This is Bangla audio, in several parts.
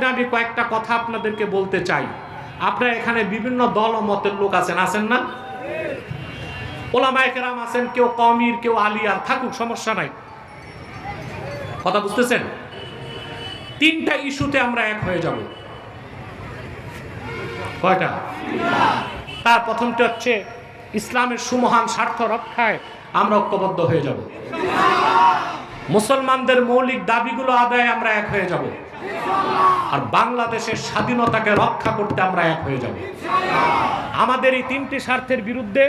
লগ্নে আমি কয়েকটা কথা আপনাদেরকে বলতে চাই। আপনার এখানে বিভিন্ন দল ও মতের লোক আছেন আছেন না? ওলামায় কেরাম আছেন, কেউ কমির কেউ আলিয়ার, থাকুক, সমস্যা নাই। কথা বুঝতেছেন? তিনটা ইস্যুতে আমরা এক হয়ে যাব। কয়টা? তার প্রথমটা হচ্ছে ইসলামের সুমহান স্বার্থ রক্ষায় আমরা ঐক্যবদ্ধ হয়ে যাব। মুসলমানদের মৌলিক দাবিগুলো আদায়ে আমরা এক হয়ে যাব। আর বাংলাদেশের স্বাধীনতাকে রক্ষা করতে আমরা এক হয়ে যাব। আমাদের এই তিনটি স্বার্থের বিরুদ্ধে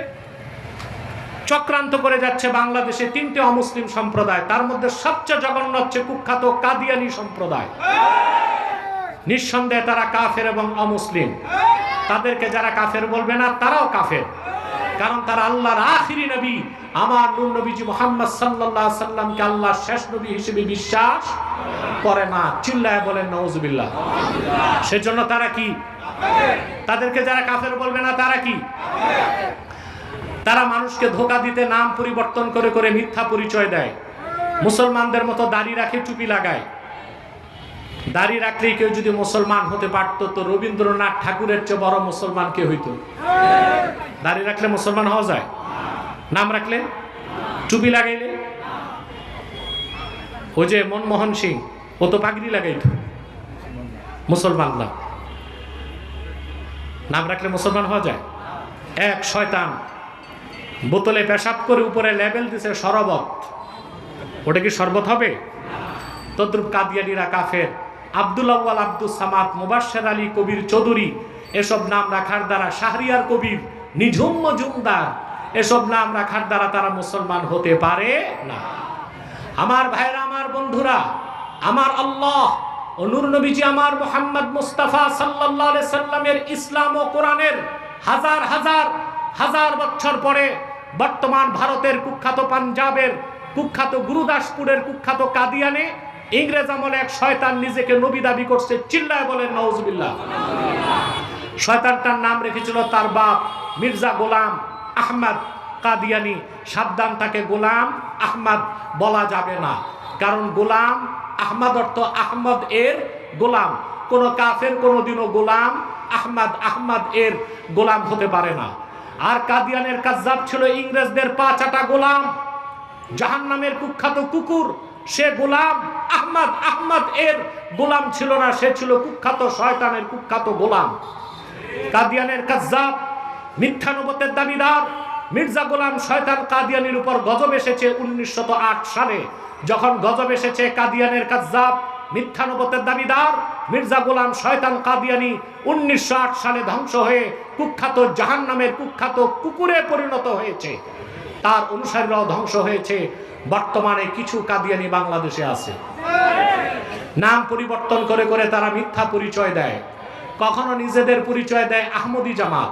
চক্রান্ত করে যাচ্ছে বাংলাদেশে তিনটে অমুসলিম সম্প্রদায়। তার মধ্যে সবচেয়ে জঘন্য হচ্ছে কুখ্যাত কাদিয়ানি সম্প্রদায়। নিঃসন্দেহে তারা কাফের এবং অমুসলিম। তাদেরকে যারা কাফের বলবে না, তারাও কাফের। কারণ তারা আল্লাহর আখিরি নবী। আমার নূর নবীজি মোহাম্মদ সাল্লাল্লাহু আলাইহি সাল্লামকে আল্লাহর শেষ নবী হিসেবে বিশ্বাস করে না, চিল্লায় বলেন নওজুবিল্লাহ সেজন্য তারা কি? তাদেরকে যারা কাফের বলবে না, তারা কি? তারা মানুষকে ধোকা দিতে, নাম পরিবর্তন করে করে মিথ্যা পরিচয় দেয়। মুসলমানদের মতো দাড়ি রাখে, টুপি লাগায়। দাড়ি রাখলেই কেউ যদি মুসলমান হতে পারতো, তো রবীন্দ্রনাথ ঠাকুরের চেয়ে বড় মুসলমান কে হইতো? দাড়ি রাখলে মুসলমান হওয়া যায়? নাম রাখলে? টুপি লাগাইলে? ও যে মনমোহন সিং, ও তো পাগড়ি লাগাইতো। মুসলমান না। নাম রাখলে মুসলমান হওয়া যায়? এক, শয়তান। বোতলে পেশাব করে উপরে লেবেল দিছে শরবত। ওটা কি শরবত হবে? তদ্রুপ কাদিয়ানিরা কাফের। আব্দুল আউ্বাল আব্দুল সামাদ, মুবাশশার আলী কবির চৌধুরী, এসব নাম রাখার দ্বারা শাহরিয়ার কবির নিঝুম মজুমদার এসব নাম রাখার দ্বারা তারা মুসলমান হতে পারে? না। আমার ভাইরা, আমার বন্ধুরা, আমার আল্লাহ ও নূর নবীজি আমার মোহাম্মদ মুস্তাফা আলাইহি সাল্লামের ইসলাম ও কোরআনের হাজার হাজার হাজার বছর পরে বর্তমান ভারতের কুখ্যাত পাঞ্জাবের কুখ্যাত গুরুদাসপুরের কুখ্যাত কাদিয়ানে ইংরেজ আমলে এক শয়তান নিজেকে নবী দাবি করছে, চিল্লায় বলেন নওজুবিল্লাহ শয়তানটার নাম রেখেছিল তার বাপ মির্জা গোলাম। আহমদ কাদিয়ানি, সাবধান তাকে গোলাম আহমদ বলা যাবে না। কারণ গোলাম আহমদ অর্থ আহমদ এর গোলাম। কোন কাফের কোনোদিনও গোলাম আহমদ আহমদ এর গোলাম হতে পারে না। আর কাদিয়ানের কাজ্জাব ছিল ইংরেজদের পাঁচাটা গোলাম। জাহান্নামের কুখ্যাত কুকুর, সে গোলাম আহমদ আহমদ এর গোলাম ছিল না, সে ছিল কুখ্যাত শয়তানের কুখ্যাত গোলাম। কাদিয়ানের কাজ্জাব মিথ্যানুবতের দাবিদার। মির্জা গোলাম শয়তান কাদিয়ানির উপর গজব এসেছে উনিশশত সালে। যখন গজব এসেছে কাদিয়ানের কাজ্জাব মিথ্যানুবতের দাবিদার, মির্জা গোলাম শয়তান কাদিয়ানি উনিশশো আট সালে ধ্বংস হয়ে কুখ্যাত জাহান নামের কুখ্যাত কুকুরে পরিণত হয়েছে। তার অনুসারীরাও ধ্বংস হয়েছে। বর্তমানে কিছু কাদিয়ানি বাংলাদেশে আছে। নাম পরিবর্তন করে করে তারা মিথ্যা পরিচয় দেয়। কখনো নিজেদের পরিচয় দেয় আহমদি জামাত।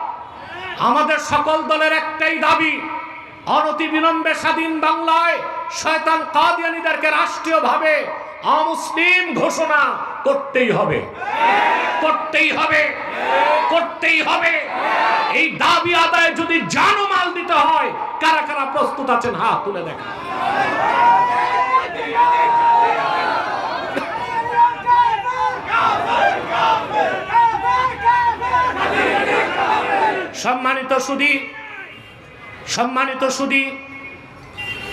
আমাদের সকল দলের একটাই দাবি, অনতি বিলম্বে স্বাধীন বাংলায় শয়তান কাদিয়ানিদেরকে রাষ্ট্রীয়ভাবে অমুসলিম ঘোষণা করতেই হবে। করতেই হবে। করতেই হবে। এই দাবি আদায় যদি জানমাল দিতে হয়, কারা কারা প্রস্তুত আছেন হাত তুলে দেখা সম্মানিত সুদী সম্মানিত সুদী,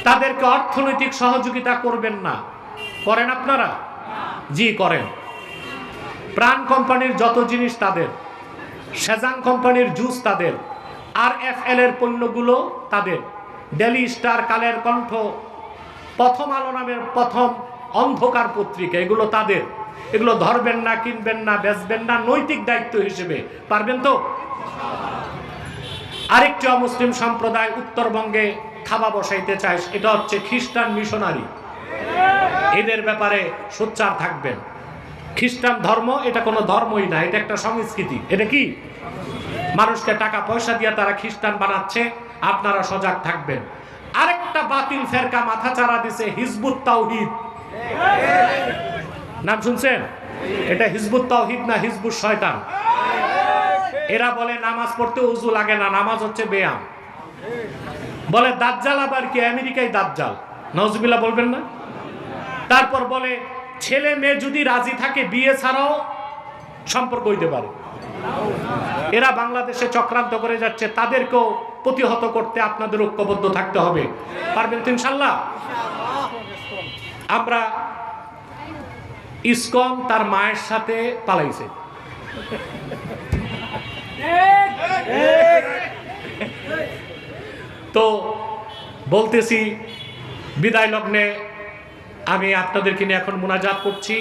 তাদেরকে অর্থনৈতিক সহযোগিতা করবেন না। করেন আপনারা? জি, করেন। প্রাণ কোম্পানির যত জিনিস তাদের, সেজাং কোম্পানির জুস তাদের আর এফ এল এর পণ্যগুলো তাদের, ডেলি স্টার কালের কণ্ঠ, প্রথম আলো নামের প্রথম অন্ধকার পত্রিকা, এগুলো তাদের। এগুলো ধরবেন না, কিনবেন না, বেচবেন না, নৈতিক দায়িত্ব হিসেবে। পারবেন তো? আরেকটি অমুসলিম সম্প্রদায় উত্তরবঙ্গে থাবা বসাইতে চায় এটা হচ্ছে খ্রিস্টান মিশনারি। এদের ব্যাপারে সোচ্চার থাকবেন। খ্রিস্টান ধর্ম, এটা কোনো ধর্মই না, এটা একটা সংস্কৃতি। এটা কি? মানুষকে টাকা পয়সা দিয়ে তারা খ্রিস্টান বানাচ্ছে, আপনারা সজাগ থাকবেন। আরেকটা বাতিল ফেরকা মাথা চারা দিছে, হিজবুত তাওহিদ। নাম শুনছেন? এটা হিজবুত তাওহিদ না হিজবুত শয়তান? এরা বলে নামাজ পড়তে উজু লাগে না, নামাজ হচ্ছে বেয়াম বলে দাজ্জাল আবার কি? আমেরিকায় দাজ্জাল। নজবিল্লা বলবেন না? তারপর বলে, ছেলে মেয়ে যদি রাজি থাকে, বিয়ে ছাড়াও সম্পর্ক হইতে পারে। এরা বাংলাদেশে চক্রান্ত করে যাচ্ছে, তাদেরকেও প্রতিহত করতে আপনাদের ঐক্যবদ্ধ থাকতে হবে। পারবেন তো ইনশাল্লাহ? আমরা ইসকন তার মায়ের সাথে পালাইছে তো বলতেছি বিদায় লগ্নে আমি আপনাদেরকে নিয়ে এখন মোনাজাত করছি।